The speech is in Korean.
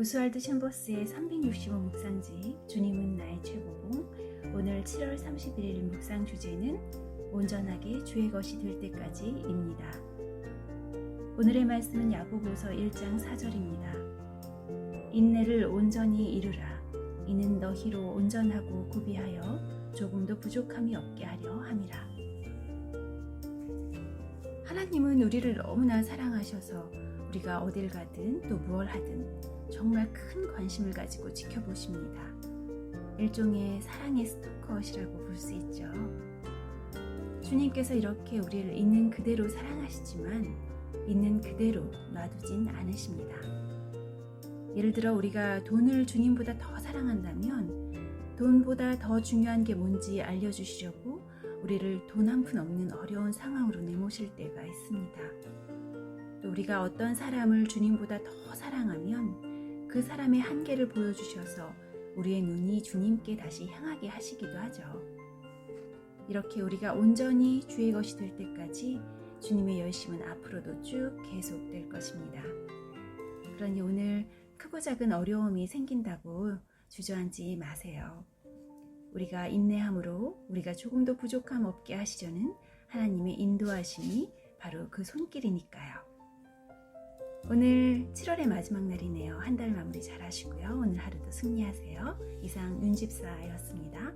오스왈드 챔버스의 365 묵상지 주님은 나의 최고봉 오늘 7월 31일 묵상 주제는 온전하게 주의 것이 될 때까지입니다. 오늘의 말씀은 야고보서 1장 4절입니다. 인내를 온전히 이루라 이는 너희로 온전하고 구비하여 조금도 부족함이 없게 하려 함이라. 하나님은 우리를 너무나 사랑하셔서 우리가 어딜 가든 또 무얼 하든 정말 큰 관심을 가지고 지켜보십니다. 일종의 사랑의 스토커시라고 볼 수 있죠. 주님께서 이렇게 우리를 있는 그대로 사랑하시지만 있는 그대로 놔두진 않으십니다. 예를 들어 우리가 돈을 주님보다 더 사랑한다면 돈보다 더 중요한 게 뭔지 알려주시려고 우리를 돈 한 푼 없는 어려운 상황으로 내모실 때가 있습니다. 또 우리가 어떤 사람을 주님보다 더 사랑하면 그 사람의 한계를 보여주셔서 우리의 눈이 주님께 다시 향하게 하시기도 하죠. 이렇게 우리가 온전히 주의 것이 될 때까지 주님의 열심은 앞으로도 쭉 계속될 것입니다. 그러니 오늘 크고 작은 어려움이 생긴다고 주저앉지 마세요. 우리가 인내함으로 우리가 조금도 부족함 없게 하시려는 하나님의 인도하심이 바로 그 손길이니까요. 오늘 7월의 마지막 날이네요. 한 달 마무리 잘 하시고요. 오늘 하루도 승리하세요. 이상 윤집사였습니다.